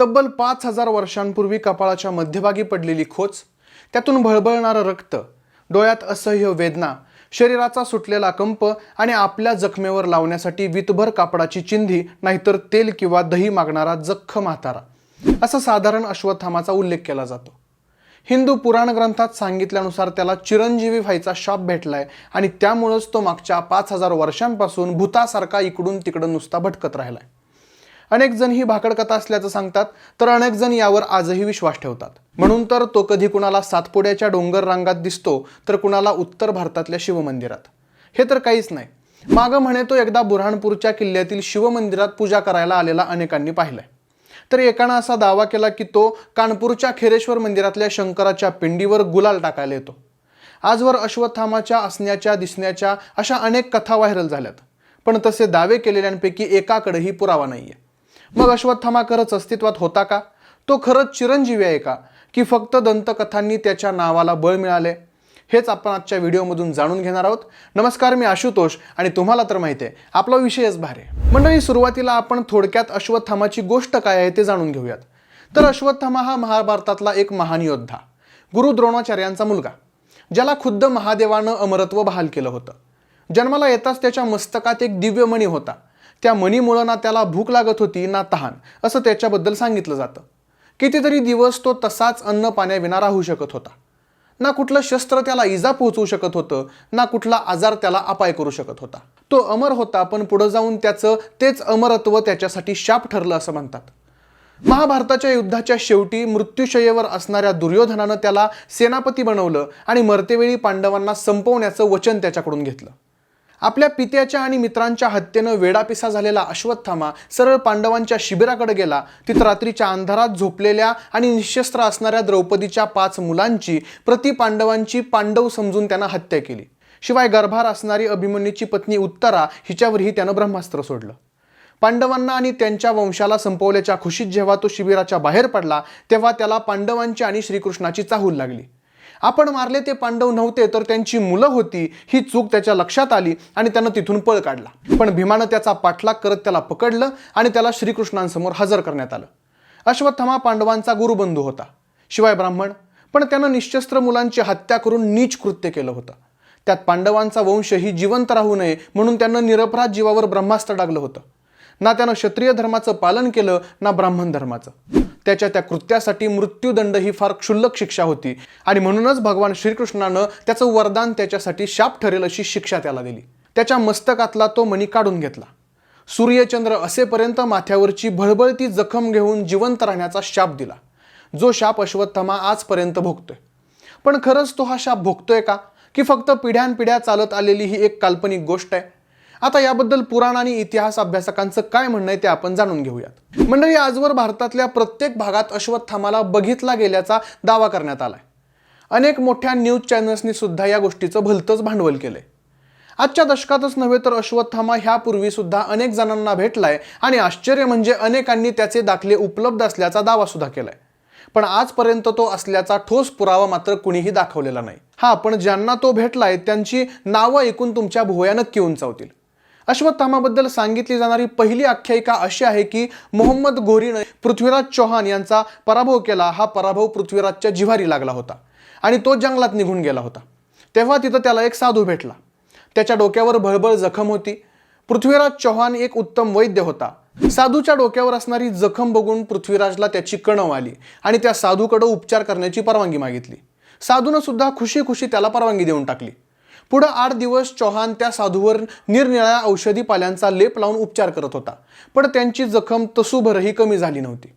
तब्बल पाच हजार वर्षांपूर्वी कपाळाच्या मध्यभागी पडलेली खोच त्यातून भळबळणारं रक्त डोळ्यात असह्य वेदना शरीराचा सुटलेला कंप आणि आपल्या जखमेवर लावण्यासाठी वितभर कापडाची चिंधी नाहीतर तेल किंवा दही मागणारा जख्ख म्हातारा असा साधारण अश्वत्थामाचा उल्लेख केला जातो. हिंदू पुराण ग्रंथात सांगितल्यानुसार त्याला चिरंजीवी व्हायचा शाप भेटलाय आणि त्यामुळंच तो मागच्या पाच हजार वर्षांपासून भूतासारखा इकडून तिकडं नुसता भटकत राहिलाय. अनेक जण ही भाकड कथा असल्याचं सांगतात तर अनेक जण यावर आजही विश्वास ठेवतात. म्हणून तर तो कधी कुणाला सातपुड्याच्या डोंगर रांगात दिसतो तर कुणाला उत्तर भारतातल्या शिवमंदिरात. हे तर काहीच नाही. मागं म्हणे तो एकदा बुऱ्हाणपूरच्या किल्ल्यातील शिवमंदिरात पूजा करायला आलेला अनेकांनी पाहिलंय. तर एकानं असा दावा केला की तो कानपूरच्या खेरेश्वर मंदिरातल्या शंकराच्या पिंडीवर गुलाल टाकायला येतो. आजवर अश्वत्थामाच्या असण्याच्या दिसण्याच्या अशा अनेक कथा व्हायरल झाल्यात. पण तसे दावे केलेल्यांपैकी एकाकडेही पुरावा नाहीये. मग अश्वत्थामा खरंच अस्तित्वात होता का? तो खरंच चिरंजीवी आहे का? की फक्त दंतकथांनी त्याच्या नावाला बळ मिळाले? हेच आपण आजच्या व्हिडिओमधून जाणून घेणार आहोत. नमस्कार मी आशुतोष आणि तुम्हाला तर माहिती आहे आपला विषयच भारी मंडळी सुरुवातीला आपण थोडक्यात अश्वत्थामाची गोष्ट काय आहे ते जाणून घेऊयात. तर अश्वत्थामा हा महाभारतातला एक महान योद्धा गुरु द्रोणाचार्यांचा मुलगा ज्याला खुद्द महादेवानं अमरत्व बहाल केलं होतं. जन्माला येताच त्याच्या मस्तकात एक दिव्यमणी होता. त्या मणीमुळं ना त्याला भूक लागत होती ना तहान असं त्याच्याबद्दल सांगितलं जातं. कितीतरी दिवस तो तसाच अन्न पाण्याविना राहू शकत होता. ना कुठलं शस्त्र त्याला इजा पोहोचवू शकत होतं ना कुठला आजार त्याला अपाय करू शकत होता. तो अमर होता पण पुढे जाऊन त्याचं तेच अमरत्व त्याच्यासाठी शाप ठरलं असं म्हणतात. महाभारताच्या युद्धाच्या शेवटी मृत्यूशयेवर असणाऱ्या दुर्योधनानं त्याला सेनापती बनवलं आणि मरतेवेळी पांडवांना संपवण्याचं वचन त्याच्याकडून घेतलं. आपल्या पित्याच्या आणि मित्रांच्या हत्येनं वेडापिसा झालेला अश्वत्थामा सरळ पांडवांच्या शिबिराकडे गेला. तिथं रात्रीच्या अंधारात झोपलेल्या आणि निशस्त्र असणाऱ्या द्रौपदीच्या पाच मुलांची प्रति पांडवांची पांडव समजून त्यानं हत्या केली. शिवाय गर्भार असणारी अभिमन्यूची पत्नी उत्तरा हिच्यावरही त्यानं ब्रह्मास्त्र सोडलं. पांडवांना आणि त्यांच्या वंशाला संपवल्याच्या खुशीत जेव्हा तो शिबिराच्या बाहेर पडला तेव्हा त्याला पांडवांची आणि श्रीकृष्णाची चाहूल लागली. आपण मारले ते पांडव नव्हते तर त्यांची मुलं होती. ही चूक त्याच्या लक्षात आली आणि त्यानं तिथून पळ काढला. पण भीमानं त्याचा पाठलाग करत त्याला पकडलं आणि त्याला श्रीकृष्णांसमोर हजर करण्यात आलं. अश्वत्थामा पांडवांचा गुरुबंधू होता. शिवाय ब्राह्मण पण त्यानं निशस्त्र मुलांची हत्या करून नीच कृत्य केलं होतं. त्यात पांडवांचा वंशही जिवंत राहू नये म्हणून त्यानं निरपराध जीवावर ब्रह्मास्त्र टाकलं होतं. ना त्यानं क्षत्रिय धर्माचं पालन केलं ना ब्राह्मण धर्माचं. त्याच्या त्या कृत्यासाठी मृत्यूदंड ही फार क्षुल्लक शिक्षा होती. आणि म्हणूनच भगवान श्रीकृष्णानं त्याचं वरदान त्याच्यासाठी शाप ठरेल अशी शिक्षा त्याला दिली. त्याच्या मस्तकातला तो मणी काढून घेतला. सूर्यचंद्र असेपर्यंत माथ्यावरची भळबळती जखम घेऊन जिवंत राहण्याचा शाप दिला. जो शाप अश्वत्थामा आजपर्यंत भोगतोय. पण खरंच तो हा शाप भोगतोय का? की फक्त पिढ्यानपिढ्या चालत आलेली ही एक काल्पनिक गोष्ट आहे. आता याबद्दल पुराण आणि इतिहास अभ्यासकांचं काय म्हणणं आहे ते आपण जाणून घेऊयात. मंडळी आजवर भारतातल्या प्रत्येक भागात अश्वत्थामाला बघितला गेल्याचा दावा करण्यात आलाय. अनेक मोठ्या न्यूज चॅनल्सनी सुद्धा या गोष्टीचं भलतंच भांडवल केलंय. आजच्या दशकातच नव्हे तर अश्वत्थामा ह्यापूर्वी सुद्धा अनेक जणांना भेटलाय आणि आश्चर्य म्हणजे अनेकांनी त्याचे दाखले उपलब्ध असल्याचा दावा सुद्धा केलाय. पण आजपर्यंत तो असल्याचा ठोस पुरावा मात्र कुणीही दाखवलेला नाही. हा पण ज्यांना तो भेटलाय त्यांची नावं ऐकून तुमच्या भुवया नक्की उंचावतील. अश्वत्थामाबद्दल सांगितली जाणारी पहिली आख्यायिका अशी आहे की मोहम्मद घोरीनं पृथ्वीराज चौहान यांचा पराभव केला हा पराभव पृथ्वीराजच्या जिव्हारी लागला होता आणि तो जंगलात निघून गेला होता. तेव्हा तिथं त्याला एक साधू भेटला. त्याच्या डोक्यावर भळबळ जखम होती. पृथ्वीराज चौहान एक उत्तम वैद्य होता. साधूच्या डोक्यावर असणारी जखम बघून पृथ्वीराजला त्याची कणव आली आणि त्या साधूकडं उपचार करण्याची परवानगी मागितली. साधूनं सुद्धा खुशी खुशी त्याला परवानगी देऊन टाकली. पुढं आठ दिवस चौहान त्या साधूवर निरनिळ्या औषधी पाल्यांचा लेप लावून उपचार करत होता. पण त्यांची जखम तसूभरही कमी झाली नव्हती.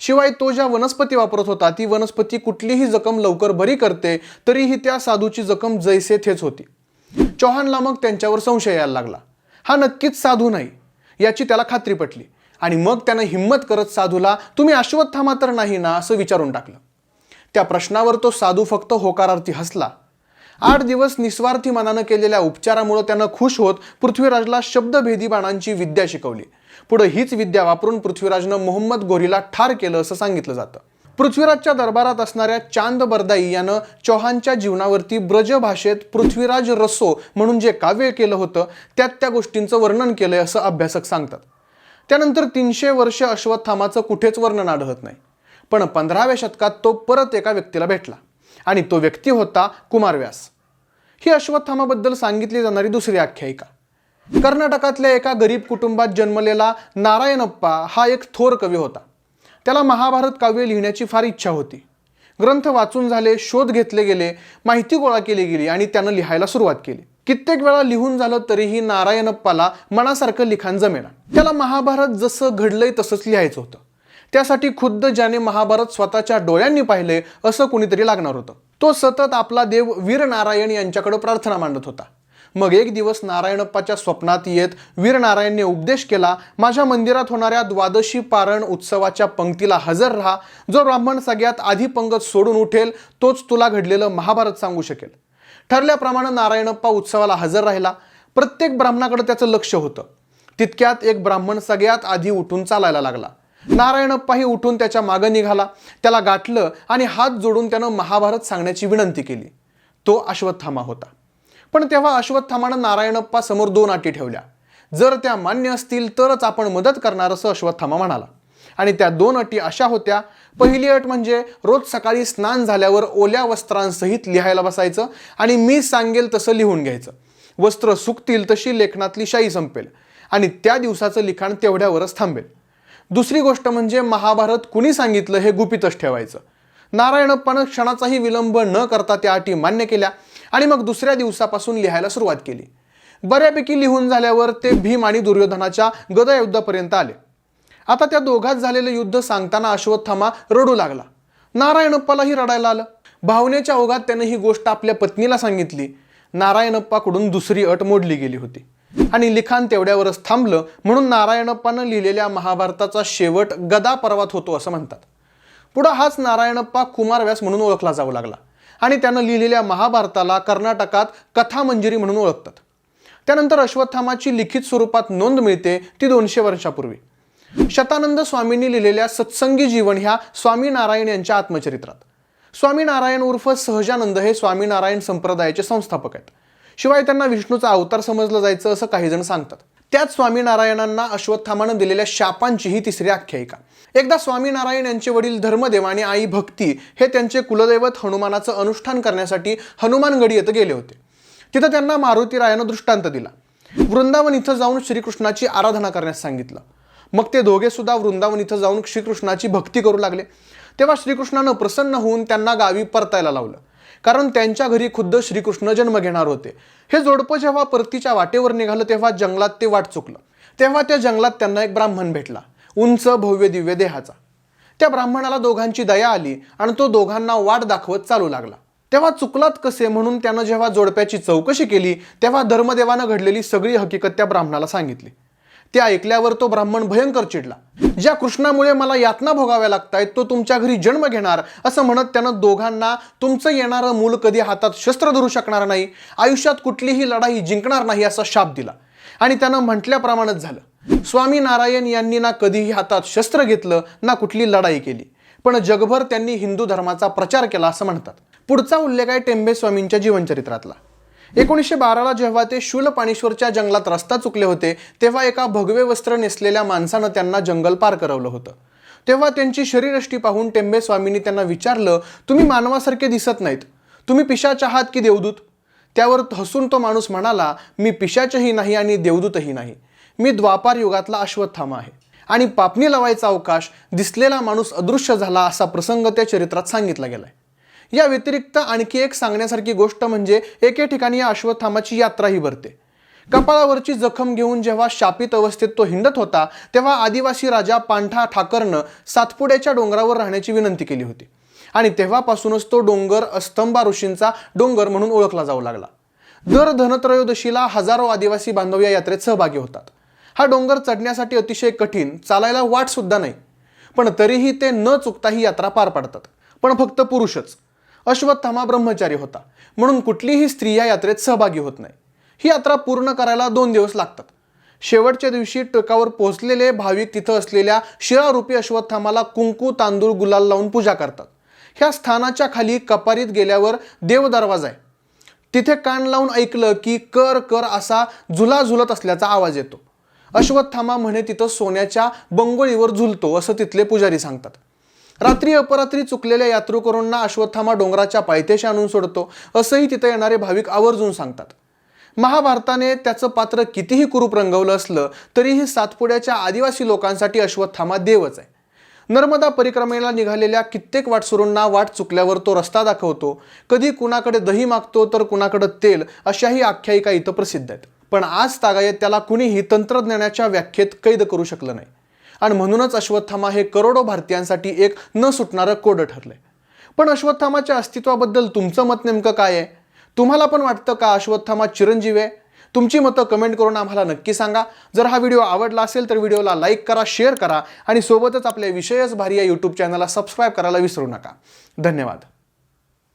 शिवाय तो ज्या वनस्पती वापरत होता ती वनस्पती कुठलीही जखम लवकर बरी करते तरीही त्या साधूची जखम जैसे थेच होती. चौहानला मग त्यांच्यावर संशय यायला लागला. हा नक्कीच साधू नाही याची त्याला खात्री पटली. आणि मग त्यानं हिंमत करत साधूला तुम्ही अश्वत्थामा तर नाही ना? असं विचारून टाकलं. त्या प्रश्नावर तो साधू फक्त होकारार्थी हसला. आठ दिवस निस्वार्थी मनानं केलेल्या उपचारामुळे त्यानं खुश होत पृथ्वीराजला शब्दभेदी बाणांची विद्या शिकवली. पुढे हीच विद्या वापरून पृथ्वीराजनं मोहम्मद गोरीला ठार केलं असं सांगितलं जातं. पृथ्वीराजच्या दरबारात असणाऱ्या चांद बरदाई यानं चौहानच्या जीवनावरती ब्रज भाषेत पृथ्वीराज रसो म्हणून जे काव्य केलं होतं त्यात त्या गोष्टींचं वर्णन केलंय असं अभ्यासक सांगतात. त्यानंतर तीनशे वर्ष अश्वत्थामाचं कुठेच वर्णन आढळत नाही. पण पंधराव्या शतकात तो परत एका व्यक्तीला भेटला. आणि तो व्यक्ती होता कुमारव्यास ही अश्वत्थामाबद्दल सांगितली जाणारी दुसरी आख्यायिका. कर्नाटकातल्या एका गरीब कुटुंबात जन्मलेला नारायणप्पा हा एक थोर कवी होता. त्याला महाभारत काव्य लिहिण्याची फार इच्छा होती. ग्रंथ वाचून झाले शोध घेतले गेले माहिती गोळा केली गेली आणि त्यानं लिहायला सुरुवात केली. कित्येक वेळा लिहून झालं तरीही नारायणप्पाला मनासारखं लिखाण जमेना. त्याला महाभारत जसं घडलंय तसंच लिहायचं होतं. त्यासाठी खुद्द ज्याने महाभारत स्वतःच्या डोळ्यांनी पाहिले असं कुणीतरी लागणार होतं. तो सतत आपला देव वीर नारायण यांच्याकडे प्रार्थना मांडत होता. मग एक दिवस नारायणप्पाच्या स्वप्नात येत वीरनारायणने उपदेश केला माझ्या मंदिरात होणाऱ्या द्वादशी पारण उत्सवाच्या पंक्तीला हजर राहा. जो ब्राह्मण सगळ्यात आधी पंगत सोडून उठेल तोच तुला घडलेलं महाभारत सांगू शकेल. ठरल्याप्रमाणे नारायणप्पा उत्सवाला हजर राहिला. प्रत्येक ब्राह्मणाकडे त्याचं लक्ष होतं. तितक्यात एक ब्राह्मण सगळ्यात आधी उठून चालायला लागला. नारायणप्पाही उठून त्याच्या मागं निघाला. त्याला गाठलं आणि हात जोडून त्यानं महाभारत सांगण्याची विनंती केली. तो अश्वत्थामा होता. पण तेव्हा अश्वत्थामानं नारायणप्पा समोर दोन अटी ठेवल्या. जर त्या मान्य असतील तरच आपण मदत करणार असं अश्वत्थामा म्हणाला. आणि त्या दोन अटी अशा होत्या पहिली अट म्हणजे रोज सकाळी स्नान झाल्यावर ओल्या वस्त्रांसहित लिहायला बसायचं आणि मी सांगेल तसं लिहून घ्यायचं. वस्त्र सुकतील तशी लेखनातली शाई संपेल. आणि त्या दिवसाचं लिखाण तेवढ्यावरच थांबेल. दुसरी गोष्ट म्हणजे महाभारत कुणी सांगितलं हे गुपितच ठेवायचं. नारायणप्पानं क्षणाचाही विलंब न करता त्या अटी मान्य केल्या आणि मग दुसऱ्या दिवसापासून लिहायला सुरुवात केली. बऱ्यापैकी लिहून झाल्यावर ते भीम आणि दुर्योधनाच्या गदयुद्धापर्यंत आले. आता त्या दोघात झालेलं युद्ध सांगताना अश्वत्थामा रडू लागला. नारायणप्पालाही रडायला आलं. भावनेच्या ओघात त्यानं ही गोष्ट आपल्या पत्नीला सांगितली. नारायणप्पाकडून दुसरी अट मोडली गेली होती. आणि लिखाण तेवढ्यावरच थांबलं म्हणून नारायणप्पानं लिहिलेल्या महाभारताचा शेवट गदा पर्वात होतो असं म्हणतात. पुढं हाच नारायणप्पा कुमारव्यास म्हणून ओळखला जाऊ लागला. आणि त्यानं लिहिलेल्या महाभारताला कर्नाटकात कथामंजिरी म्हणून ओळखतात. त्यानंतर अश्वत्थामाची लिखित स्वरूपात नोंद मिळते ती दोनशे वर्षापूर्वी. शतानंद स्वामींनी लिहिलेल्या सत्संगी जीवन ह्या स्वामीनारायण यांच्या आत्मचरित्रात. स्वामीनारायण उर्फ सहजानंद हे स्वामीनारायण संप्रदायाचे संस्थापक आहेत. शिवाय त्यांना विष्णूचा अवतार समजलं जायचं असं काही जण सांगतात. त्याच स्वामीनारायणांना अश्वत्थामानं दिलेल्या शापांची ही तिसरी आख्यायिका. एकदा स्वामीनारायण यांचे वडील धर्मदेव आणि आई भक्ती हे त्यांचे कुलदैवत हनुमानाचं अनुष्ठान करण्यासाठी हनुमानगडी येथे गेले होते. तिथं त्यांना मारुतीरायानं दृष्टांत दिला. वृंदावन इथं जाऊन श्रीकृष्णाची आराधना करण्यास सांगितलं. मग ते दोघे सुद्धा वृंदावन इथं जाऊन श्रीकृष्णाची भक्ती करू लागले. तेव्हा श्रीकृष्णानं प्रसन्न होऊन त्यांना गावी परतायला लावलं. कारण त्यांच्या घरी खुद्द श्रीकृष्ण जन्म घेणार होते. हे जोडपं जेव्हा परतीच्या वाटेवर निघालं तेव्हा जंगलात ते वाट चुकलं. तेव्हा त्या जंगलात त्यांना एक ब्राह्मण भेटला उंच भव्य दिव्य देहाचा. त्या ब्राह्मणाला दोघांची दया आली आणि तो दोघांना वाट दाखवत चालू लागला. तेव्हा चुकलात कसे म्हणून त्यानं जेव्हा जोडप्याची चौकशी केली तेव्हा धर्मदेवानं घडलेली सगळी हकीकत त्या ब्राह्मणाला सांगितली. ते ऐकल्यावर तो ब्राह्मण भयंकर चिडला. ज्या कृष्णामुळे मला यातना भोगाव्या लागतायत तो तुमच्या घरी जन्म घेणार असं म्हणत त्यानं दोघांना तुमचं येणारं मूल कधी हातात शस्त्र धरू शकणार नाही आयुष्यात कुठलीही लढाई जिंकणार नाही असा शाप दिला. आणि त्यानं म्हटल्याप्रमाणेच झालं. स्वामी नारायण यांनी ना कधीही हातात शस्त्र घेतलं ना कुठली लढाई केली. पण जगभर त्यांनी हिंदू धर्माचा प्रचार केला असं म्हणतात. पुढचा उल्लेख आहे टेंबे स्वामींच्या जीवनचरित्रातला. एकोणीसशे बाराला जेव्हा ते शूलपाणेश्वरच्या जंगलात रस्ता चुकले होते तेव्हा एका भगवे वस्त्र नेसलेल्या माणसानं त्यांना जंगल पार करवलं होतं. तेव्हा त्यांची शरीरष्टी पाहून टेंबे स्वामींनी त्यांना विचारलं तुम्ही मानवासारखे दिसत नाहीत. तुम्ही पिशाच आहात की देवदूत? त्यावर हसून तो माणूस म्हणाला मी पिशाचही नाही आणि देवदूतही नाही. मी द्वापार युगातला अश्वत्थामा आहे. आणि पापणी लावायचा अवकाश दिसलेला माणूस अदृश्य झाला असा प्रसंग त्या चरित्रात सांगितला गेलाय. या व्यतिरिक्त आणखी एक सांगण्यासारखी गोष्ट म्हणजे एके ठिकाणी या अश्वत्थामाची यात्राही भरते. कपाळावरची जखम घेऊन जेव्हा शापित अवस्थेत तो हिंडत होता तेव्हा आदिवासी राजा पांठा ठाकरनं सातपुड्याच्या डोंगरावर राहण्याची विनंती केली होती. आणि तेव्हापासूनच तो डोंगर अस्तंबा ऋषींचा डोंगर म्हणून ओळखला जाऊ लागला. दर धनत्रयोदशीला हजारो आदिवासी बांधव या यात्रेत सहभागी होतात. हा डोंगर चढण्यासाठी अतिशय कठीण चालायला वाट सुद्धा नाही. पण तरीही ते न चुकता ही यात्रा पार पाडतात. पण फक्त पुरुषच. अश्वत्थामा ब्रह्मचारी होता. म्हणून कुठलीही स्त्री या यात्रेत सहभागी होत नाही. ही यात्रा पूर्ण करायला दोन दिवस लागतात. शेवटच्या दिवशी टोकावर पोहोचलेले भाविक तिथं असलेल्या शिळारूपी अश्वत्थामाला कुंकू तांदूळ गुलाल लावून पूजा करतात. ह्या स्थानाच्या खाली कपारीत गेल्यावर देव दरवाजा आहे. तिथे कान लावून ऐकलं की कर कर असा झुला झुलत असल्याचा आवाज येतो. अश्वत्थामा म्हणे तिथं सोन्याच्या बंगोळीवर झुलतो असं तिथले पुजारी सांगतात. रात्री अपरात्री चुकलेल्या यात्रेकरूंना अश्वत्थामा डोंगराच्या पायथ्याशी आणून सोडतो असंही तिथं येणारे भाविक आवर्जून सांगतात. महाभारताने त्याचं पात्र कितीही कुरूप रंगवलं असलं तरीही सातपुड्याच्या आदिवासी लोकांसाठी अश्वत्थामा देवच आहे. नर्मदा परिक्रमेला निघालेल्या कित्येक वाटसुरूंना वाट चुकल्यावर तो रस्ता दाखवतो कधी कुणाकडे दही मागतो तर कुणाकडे तेल अशाही आख्यायिका इथं प्रसिद्ध आहेत. पण आज तागायत त्याला कुणीही तंत्रज्ञानाच्या व्याख्येत कैद करू शकलं नाही. आणि म्हणूनच अश्वत्थामा हे करोडो भारतीयांसाठी एक न सुटणारं कोडं ठरलंय. पण अश्वत्थामाच्या अस्तित्वाबद्दल तुमचं मत नेमकं काय आहे? तुम्हाला पण वाटतं का अश्वत्थामा चिरंजीव आहे? तुमची मतं कमेंट करून आम्हाला नक्की सांगा. जर हा व्हिडिओ आवडला असेल तर व्हिडिओला लाईक करा शेअर करा आणि सोबतच आपल्या विषयच भारी या यूट्यूब चॅनलला सबस्क्राईब करायला विसरू नका. धन्यवाद.